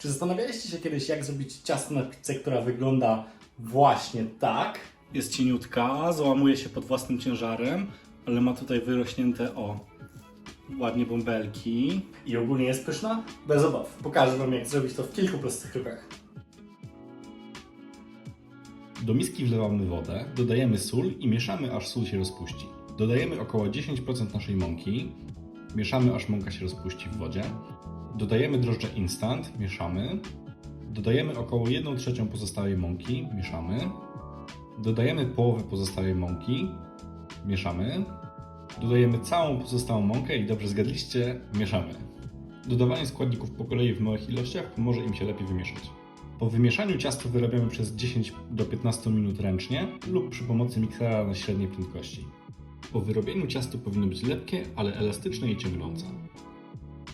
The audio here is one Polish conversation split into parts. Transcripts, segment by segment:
Czy zastanawialiście się kiedyś, jak zrobić ciasto na pizzę, która wygląda właśnie tak? Jest cieniutka, załamuje się pod własnym ciężarem, ale ma tutaj wyrośnięte o ładnie bąbelki i ogólnie jest pyszna? Bez obaw. Pokażę Wam, jak zrobić to w kilku prostych krokach. Do miski wlewamy wodę, dodajemy sól i mieszamy aż sól się rozpuści. Dodajemy około 10% naszej mąki, mieszamy aż mąka się rozpuści w wodzie. Dodajemy drożdże instant, mieszamy. Dodajemy około 1 trzecią pozostałej mąki, mieszamy. Dodajemy połowę pozostałej mąki, mieszamy. Dodajemy całą pozostałą mąkę i dobrze zgadliście, mieszamy. Dodawanie składników po kolei w małych ilościach pomoże im się lepiej wymieszać. Po wymieszaniu ciasto wyrabiamy przez 10 do 15 minut ręcznie lub przy pomocy miksera na średniej prędkości. Po wyrobieniu ciasto powinno być lepkie, ale elastyczne i ciągnące.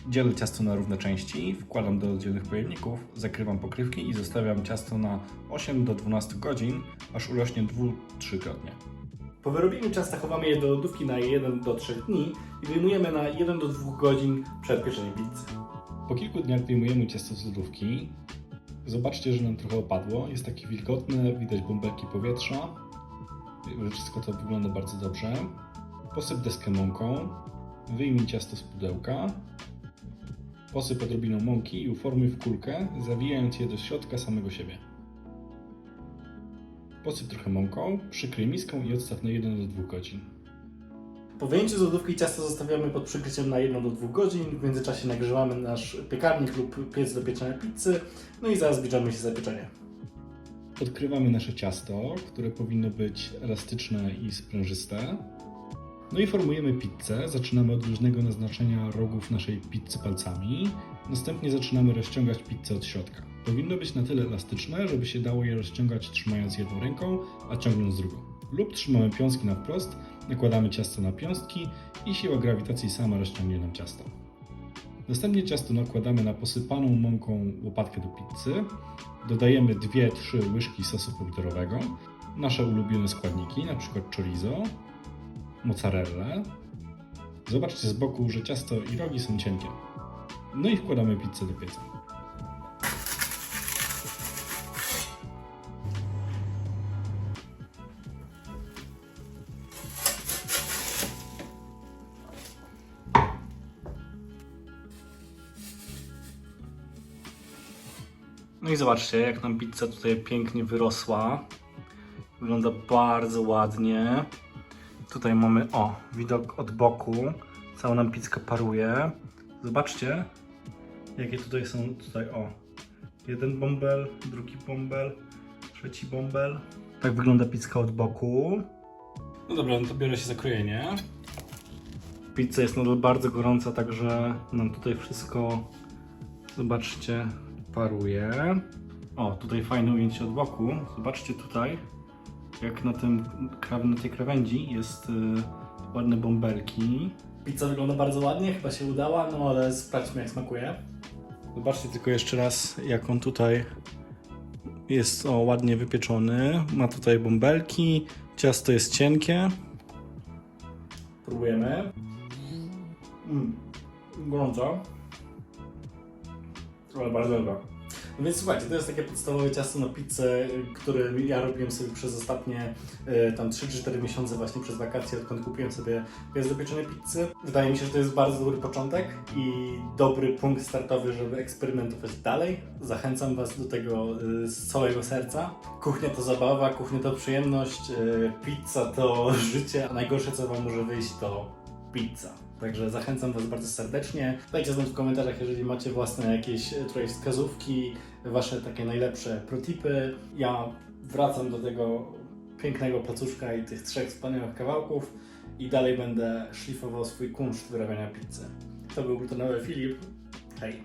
Dzielę ciasto na równe części, wkładam do oddzielnych pojemników, zakrywam pokrywki i zostawiam ciasto na 8 do 12 godzin, aż urośnie 2-3 tygodnie. Po wyrobieniu ciasta chowamy je do lodówki na 1 do 3 dni i wyjmujemy na 1 do 2 godzin przed pieczeniem pizzy. Po kilku dniach wyjmujemy ciasto z lodówki. Zobaczcie, że nam trochę opadło. Jest takie wilgotne, widać bąbelki powietrza. Wszystko to wygląda bardzo dobrze. Posyp deskę mąką. Wyjmij ciasto z pudełka. Posyp odrobiną mąki i uformuj w kulkę, zawijając je do środka samego siebie. Posyp trochę mąką, przykryj miską i odstaw na 1 do 2 godzin. Po wyjęciu z lodówki ciasto zostawiamy pod przykryciem na 1 do 2 godzin. W międzyczasie nagrzewamy nasz piekarnik lub piec do pieczenia pizzy. No i zaraz zbliżamy się za pieczenie. Odkrywamy nasze ciasto, które powinno być elastyczne i sprężyste. No i formujemy pizzę. Zaczynamy od luźnego naznaczenia rogów naszej pizzy palcami. Następnie zaczynamy rozciągać pizzę od środka. Powinno być na tyle elastyczne, żeby się dało je rozciągać trzymając jedną ręką, a ciągnąc drugą. Lub trzymamy piąski na wprost, nakładamy ciasto na piąstki i siła grawitacji sama rozciągnie nam ciasto. Następnie ciasto nakładamy na posypaną mąką łopatkę do pizzy. Dodajemy 2-3 łyżki sosu pomidorowego, nasze ulubione składniki, np. chorizo, mozzarellę. Zobaczcie z boku, że ciasto i rogi są cienkie. No i wkładamy pizzę do pieca. No i zobaczcie, jak nam pizza tutaj pięknie wyrosła. Wygląda bardzo ładnie. Tutaj mamy, o, widok od boku. Cała nam pizza paruje. Zobaczcie, jakie tutaj są, tutaj, o. Jeden bąbel, drugi bąbel, trzeci bąbel. Tak wygląda pizza od boku. No dobra, no to biorę się za krojenie. Pizza jest nadal bardzo gorąca, także nam tutaj wszystko, zobaczcie, paruje. O, tutaj fajne ujęcie od boku. Zobaczcie tutaj, jak na, tym, na tej krawędzi jest y, ładne bąbelki. Pizza wygląda bardzo ładnie, chyba się udała, no ale sprawdźmy jak smakuje. Zobaczcie tylko jeszcze raz, jak on tutaj jest o, ładnie wypieczony. Ma tutaj bąbelki, ciasto jest cienkie. Próbujemy. Mm, gorąco. Ale bardzo dobra. No więc słuchajcie, to jest takie podstawowe ciasto na pizzę, które ja robiłem sobie przez ostatnie y, tam 3-4 miesiące właśnie przez wakacje, odkąd kupiłem sobie piec do pizzy. Wydaje mi się, że to jest bardzo dobry początek i dobry punkt startowy, żeby eksperymentować dalej. Zachęcam Was do tego y, z całego serca. Kuchnia to zabawa, kuchnia to przyjemność, y, pizza to życie, a najgorsze co Wam może wyjść to pizza. Także zachęcam Was bardzo serdecznie. Dajcie znać w komentarzach, jeżeli macie własne jakieś e, tutaj wskazówki, Wasze takie najlepsze protipy. Ja wracam do tego pięknego placuszka i tych trzech wspaniałych kawałków i dalej będę szlifował swój kunszt wyrabiania pizzy. To był glutonowy Filip. Hej!